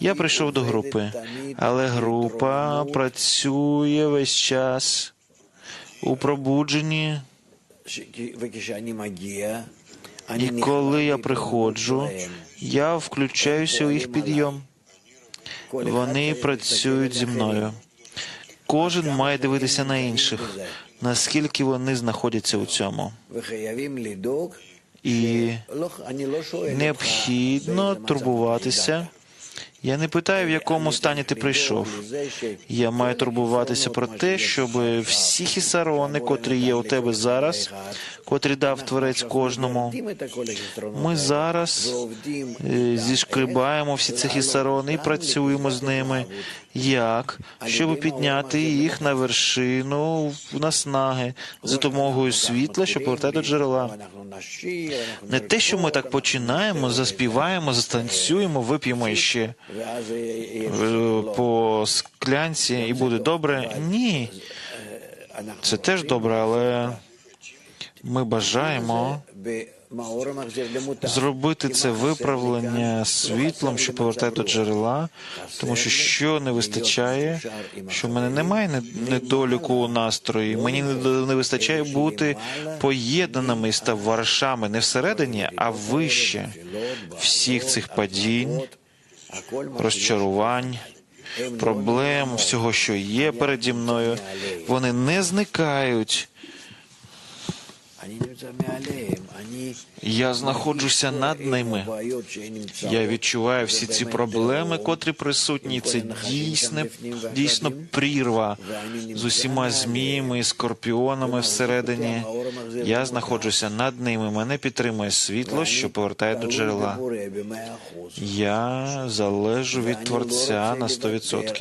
Я прийшов до групи, але група працює весь час у пробудженні. І коли я приходжу, я включаюся у їх підйом. Вони працюють зі мною. Кожен має дивитися на інших, наскільки вони знаходяться у цьому. І необхідно турбуватися. Я не питаю, в якому стані ти прийшов. Я маю турбуватися про те, щоб всі хісарони, котрі є у тебе зараз, котрі дав творець кожному, ми зараз е, зішкрибаємо всі ці хісарони і працюємо з ними. Як? Щоб підняти їх на вершину наснаги за допомогою світла, що повертає до джерела. Не те, що ми так починаємо, заспіваємо, застанцюємо, вип'ємо іще е, по склянці і буде добре. Ні, це теж добре, але ми бажаємо зробити це виправлення світлом, що повертає до джерела, тому що що не вистачає, що в мене немає недоліку у настрої. Мені не, вистачає бути поєднаними з товаришами не всередині, а вище всіх цих падінь, розчарувань. Проблем, всього, що є переді мною, вони не зникають. Я знаходжуся над ними. Я відчуваю всі ці проблеми, котрі присутні. Це дійсне, дійсно прірва з усіма зміями і скорпіонами всередині. Я знаходжуся над ними. Мене підтримує світло, що повертає до джерела. Я залежу від Творця на 100%.